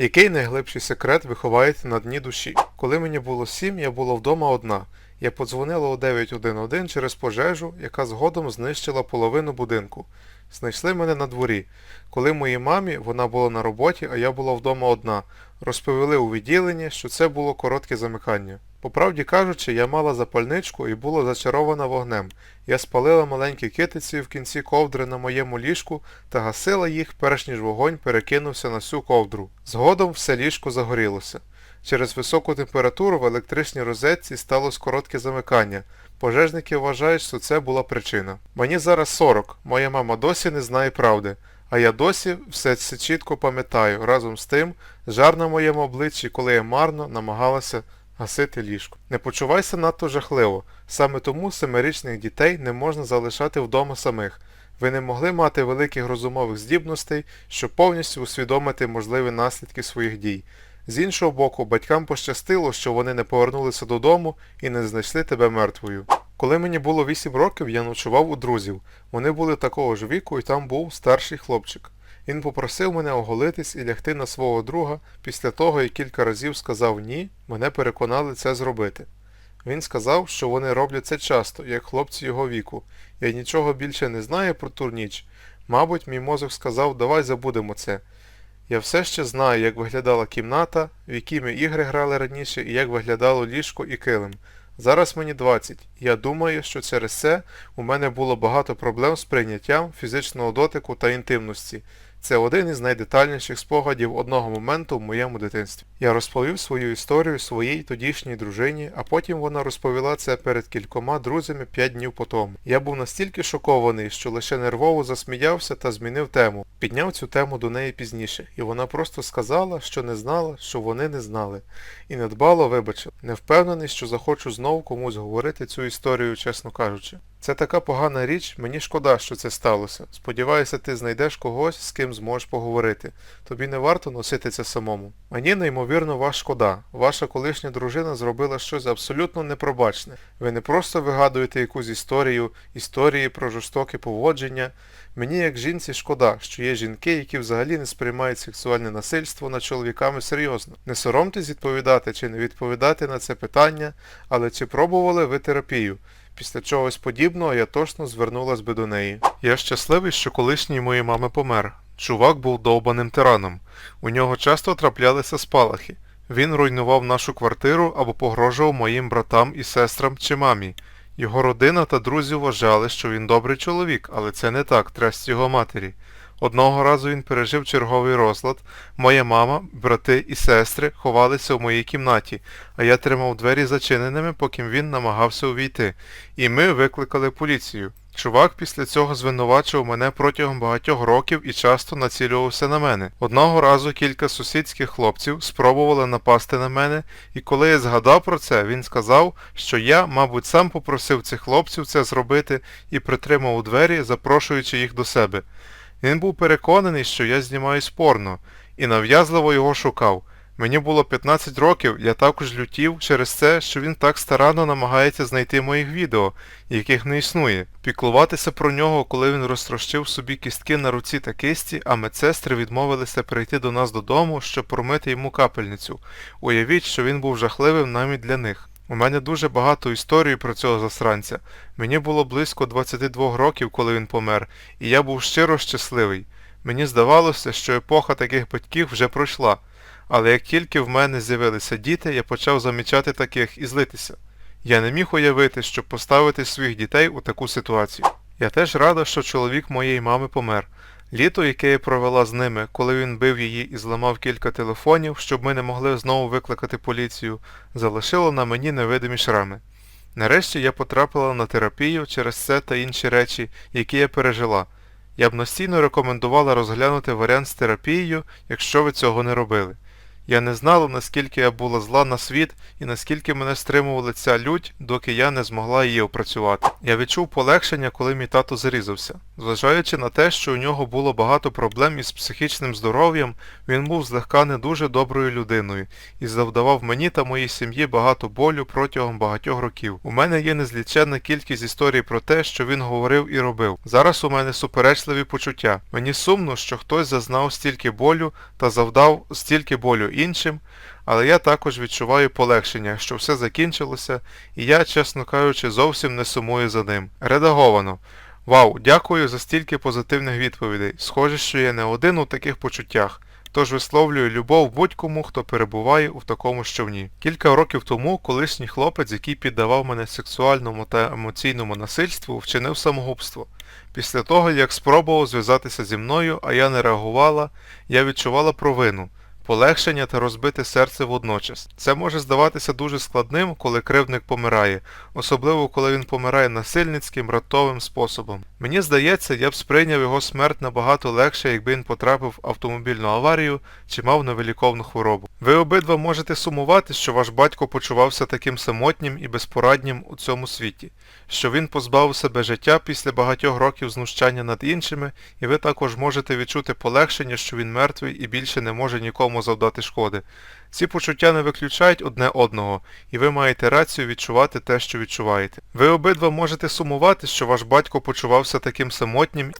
Який найглибший секрет ви ховаєте на дні душі? Коли мені було сім, я була вдома одна. Я подзвонила у 911 через пожежу, яка згодом знищила половину будинку. Знайшли мене на дворі. Коли моїй мамі вона була на роботі, а я була вдома одна. Розповіли у відділенні, що це було коротке замикання. По правді кажучи, я мала запальничку і була зачарована вогнем. Я спалила маленькі китиці в кінці ковдри на моєму ліжку та гасила їх, перш ніж вогонь перекинувся на всю ковдру. Згодом все ліжко загорілося. Через високу температуру в електричній розетці сталося коротке замикання. Пожежники вважають, що це була причина. Мені зараз 40, моя мама досі не знає правди, а я досі все це чітко пам'ятаю, разом з тим, жар на моєму обличчі, коли я марно намагалася гасити ліжко. Не почувайся надто жахливо, саме тому семирічних дітей не можна залишати вдома самих. Ви не могли мати великих розумових здібностей, щоб повністю усвідомити можливі наслідки своїх дій. З іншого боку, батькам пощастило, що вони не повернулися додому і не знайшли тебе мертвою. Коли мені було 8 років, я ночував у друзів. Вони були такого ж віку і там був старший хлопчик. Він попросив мене оголитись і лягти на свого друга після того, як кілька разів сказав ні, мене переконали це зробити. Він сказав, що вони роблять це часто, як хлопці його віку. Я нічого більше не знаю про ту ніч. Мабуть, мій мозок сказав, давай забудемо це. Я все ще знаю, як виглядала кімната, в якій ми ігри грали раніше і як виглядало ліжко і килим. Зараз мені 20. Я думаю, що через це у мене було багато проблем з прийняттям фізичного дотику та інтимності. Це один із найдетальніших спогадів одного моменту в моєму дитинстві. Я розповів свою історію своїй тодішній дружині, а потім вона розповіла це перед кількома друзями 5 днів по тому. Я був настільки шокований, що лише нервово засміявся та змінив тему. Підняв цю тему до неї пізніше, і вона просто сказала, що не знала, що вони не знали. І недбало вибачила. Не впевнений, що захочу знову комусь говорити цю історію, чесно кажучи. Це така погана річ, мені шкода, що це сталося. Сподіваюся, ти знайдеш когось, з ким зможеш поговорити. Тобі не варто носити це самому. Мені неймовірно вас шкода. Ваша колишня дружина зробила щось абсолютно непробачне. Ви не просто вигадуєте якусь історію, історії про жорстоке поводження. Мені як жінці шкода, що є жінки, які взагалі не сприймають сексуальне насильство над чоловіками серйозно. Не соромтесь відповідати чи не відповідати на це питання, але чи пробували ви терапію? Після чогось подібного я точно звернулась би до неї. Я щасливий, що колишній моєї мами помер. Чувак був довбаним тираном. У нього часто траплялися спалахи. Він руйнував нашу квартиру або погрожував моїм братам і сестрам чи мамі. Його родина та друзі вважали, що він добрий чоловік, але це не так, тресть його матері. Одного разу він пережив черговий розлад. Моя мама, брати і сестри ховалися в моїй кімнаті, а я тримав двері зачиненими, поки він намагався увійти. І ми викликали поліцію. Чувак після цього звинувачував мене протягом багатьох років і часто націлювався на мене. Одного разу кілька сусідських хлопців спробували напасти на мене, і коли я згадав про це, він сказав, що я, мабуть, сам попросив цих хлопців це зробити і притримав у двері, запрошуючи їх до себе. Він був переконаний, що я знімаюсь порно, і нав'язливо його шукав. Мені було 15 років, я також лютів через це, що він так старанно намагається знайти моїх відео, яких не існує. Піклуватися про нього, коли він розтрощив собі кістки на руці та кисті, а медсестри відмовилися прийти до нас додому, щоб промити йому капельницю. Уявіть, що він був жахливим навіть для них. У мене дуже багато історій про цього засранця. Мені було близько 22 років, коли він помер, і я був щиро щасливий. Мені здавалося, що епоха таких батьків вже пройшла. Але як тільки в мене з'явилися діти, я почав замічати таких і злитися. Я не міг уявити, щоб поставити своїх дітей у таку ситуацію. Я теж рада, що чоловік моєї мами помер. Літо, яке я провела з ними, коли він бив її і зламав кілька телефонів, щоб ми не могли знову викликати поліцію, залишило на мені невидимі шрами. Нарешті я потрапила на терапію через це та інші речі, які я пережила. Я б настійно рекомендувала розглянути варіант з терапією, якщо ви цього не робили. Я не знала, наскільки я була зла на світ і наскільки мене стримувала ця лють, доки я не змогла її опрацювати. Я відчув полегшення, коли мій тато зарізався. Зважаючи на те, що у нього було багато проблем із психічним здоров'ям, він був злегка не дуже доброю людиною і завдавав мені та моїй сім'ї багато болю протягом багатьох років. У мене є незліченна кількість історій про те, що він говорив і робив. Зараз у мене суперечливі почуття. Мені сумно, що хтось зазнав стільки болю та завдав стільки болю іншим, але я також відчуваю полегшення, що все закінчилося, і я, чесно кажучи, зовсім не сумую за ним. Редаговано. Вау, дякую за стільки позитивних відповідей. Схоже, що я не один у таких почуттях. Тож висловлюю любов будь-кому, хто перебуває у такому щовні. Кілька років тому колишній хлопець, який піддавав мене сексуальному та емоційному насильству, вчинив самогубство. Після того, як спробував зв'язатися зі мною, а я не реагувала, я відчувала провину, полегшення та розбите серце водночас. Це може здаватися дуже складним, коли кривдник помирає, особливо коли він помирає насильницьким, ратовим способом. Мені здається, я б сприйняв його смерть набагато легше, якби він потрапив в автомобільну аварію чи мав невиліковну хворобу. Ви обидва можете сумувати, що ваш батько почувався таким самотнім і безпораднім у цьому світі, що він позбавив себе життя після багатьох років знущання над іншими, і ви також можете відчути полегшення, що він мертвий і більше не може нікому завдати шкоди. Ці почуття не виключають одне одного, і ви маєте рацію відчувати те, що відчуваєте. Ви обидва можете сумувати, що ваш батько почувався таким самотнім.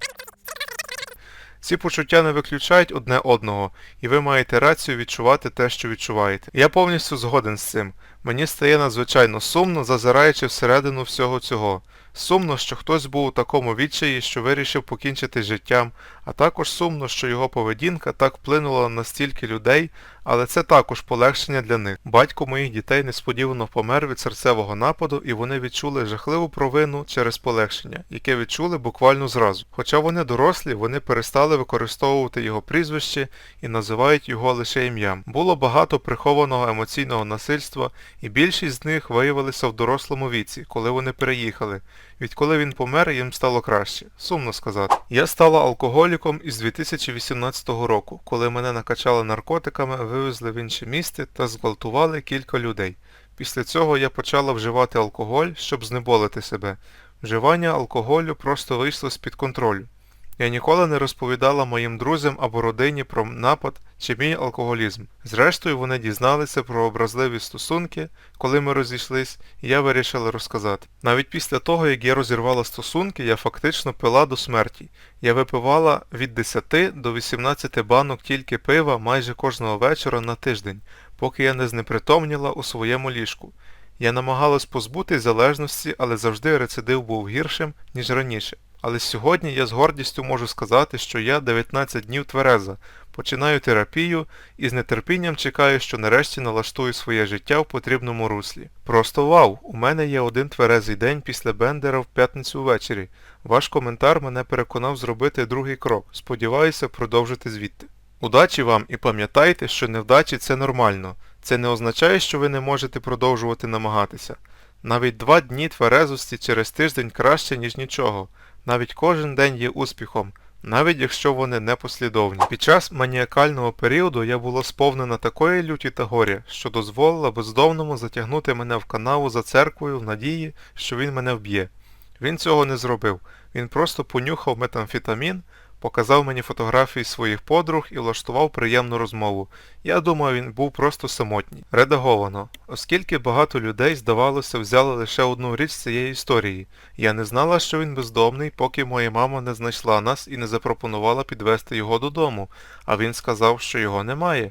Ці почуття не виключають одне одного, і ви маєте рацію відчувати те, що відчуваєте. Я повністю згоден з цим. Мені стає надзвичайно сумно, зазираючи всередину всього цього. Сумно, що хтось був у такому відчаї, що вирішив покінчити життям, а також сумно, що його поведінка так вплинула на стільки людей, але це також полегшення для них. Батько моїх дітей несподівано помер від серцевого нападу, і вони відчули жахливу провину через полегшення, яке відчули буквально зразу. Хоча вони дорослі, вони перестали використовувати його прізвище і називають його лише ім'ям. Було багато прихованого емоційного насильства, і більшість з них виявилися в дорослому віці, коли вони переїхали. Відколи він помер, їм стало краще. Сумно сказати. Я стала алкоголіком із 2018 року, коли мене накачали наркотиками, вивезли в інше місце та зґвалтували кілька людей. Після цього я почала вживати алкоголь, щоб знеболити себе. Вживання алкоголю просто вийшло з-під контролю. Я ніколи не розповідала моїм друзям або родині про напад чи мій алкоголізм. Зрештою, вони дізналися про образливі стосунки, коли ми розійшлись, і я вирішила розказати. Навіть після того, як я розірвала стосунки, я фактично пила до смерті. Я випивала від 10 до 18 банок тільки пива майже кожного вечора на тиждень, поки я не знепритомніла у своєму ліжку. Я намагалась позбутись залежності, але завжди рецидив був гіршим, ніж раніше. Але сьогодні я з гордістю можу сказати, що я 19 днів твереза, починаю терапію і з нетерпінням чекаю, що нарешті налаштую своє життя в потрібному руслі. Просто вау! У мене є один тверезий день після Бендера в п'ятницю ввечері. Ваш коментар мене переконав зробити другий крок. Сподіваюся продовжити звідти. Удачі вам і пам'ятайте, що невдачі це нормально. Це не означає, що ви не можете продовжувати намагатися. Навіть два дні тверезості через тиждень краще, ніж нічого. Навіть кожен день є успіхом, навіть якщо вони непослідовні. Під час маніакального періоду я була сповнена такої люті та горя, що дозволила бездомному затягнути мене в канаву за церквою в надії, що він мене вб'є. Він цього не зробив. Він просто понюхав метамфетамін, показав мені фотографії своїх подруг і влаштував приємну розмову. Я думаю, він був просто самотній. Редаговано. Оскільки багато людей, здавалося, взяли лише одну річ з цієї історії. Я не знала, що він бездомний, поки моя мама не знайшла нас і не запропонувала підвести його додому, а він сказав, що його немає.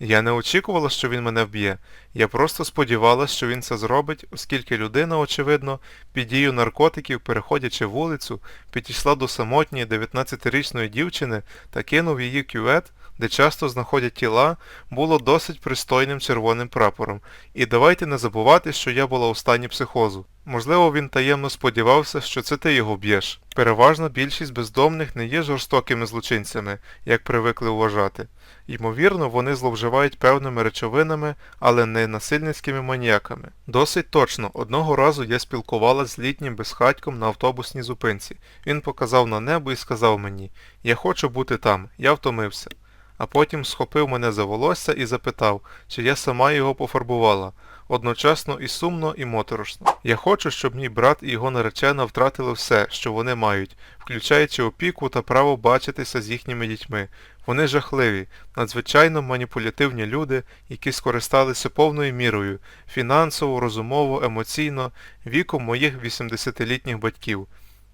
Я не очікувала, що він мене вб'є. Я просто сподівалася, що він це зробить, оскільки людина, очевидно, під дією наркотиків, переходячи вулицю, підійшла до самотньої 19-річної дівчини та кинув її кювет, де часто знаходять тіла, було досить пристойним червоним прапором. І давайте не забувати, що я була у стані психозу. Можливо, він таємно сподівався, що це ти його б'єш. Переважна більшість бездомних не є жорстокими злочинцями, як привикли вважати. Ймовірно, вони зловживають певними речовинами, але не насильницькими маніяками. Досить точно, одного разу я спілкувалася з літнім безхатьком на автобусній зупинці. Він показав на небо і сказав мені, я хочу бути там, я втомився. а потім схопив мене за волосся і запитав, чи я сама його пофарбувала. Одночасно і сумно, і моторошно. Я хочу, щоб мій брат і його наречена втратили все, що вони мають, включаючи опіку та право бачитися з їхніми дітьми. Вони жахливі, надзвичайно маніпулятивні люди, які скористалися повною мірою фінансово, розумово, емоційно, віком моїх 80-літніх батьків.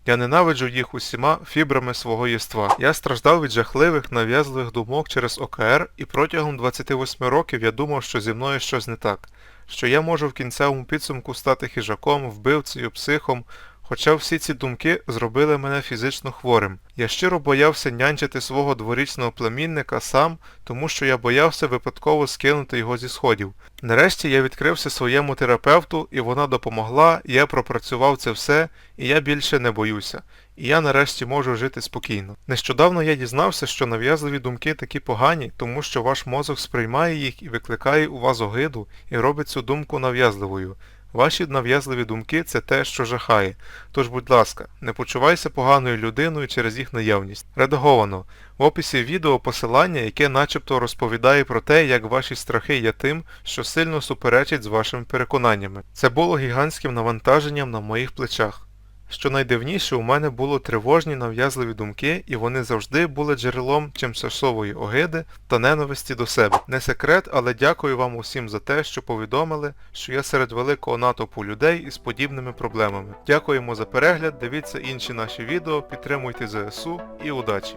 Я ненавиджу їх усіма фібрами свого єства. Я страждав від жахливих, нав'язливих думок через ОКР, і протягом 28 років я думав, що зі мною щось не так, що я можу в кінцевому підсумку стати хижаком, вбивцею, психом, хоча всі ці думки зробили мене фізично хворим. Я щиро боявся нянчити свого дворічного племінника сам, тому що я боявся випадково скинути його зі сходів. Нарешті я відкрився своєму терапевту, і вона допомогла, я пропрацював це все, і я більше не боюся. І я нарешті можу жити спокійно. Нещодавно я дізнався, що нав'язливі думки такі погані, тому що ваш мозок сприймає їх і викликає у вас огиду і робить цю думку нав'язливою. Ваші нав'язливі думки це те, що жахає. Тож, будь ласка, не почувайся поганою людиною через їх наявність. Редаговано. В описі відео посилання, яке начебто розповідає про те, як ваші страхи є тим, що сильно суперечить з вашими переконаннями. Це було гігантським навантаженням на моїх плечах. Що найдивніше, у мене були тривожні нав'язливі думки, і вони завжди були джерелом чимчасової огиди та ненависті до себе. Не секрет, але дякую вам усім за те, що повідомили, що я серед великого натовпу людей із подібними проблемами. Дякуємо за перегляд, дивіться інші наші відео, підтримуйте ЗСУ і удачі!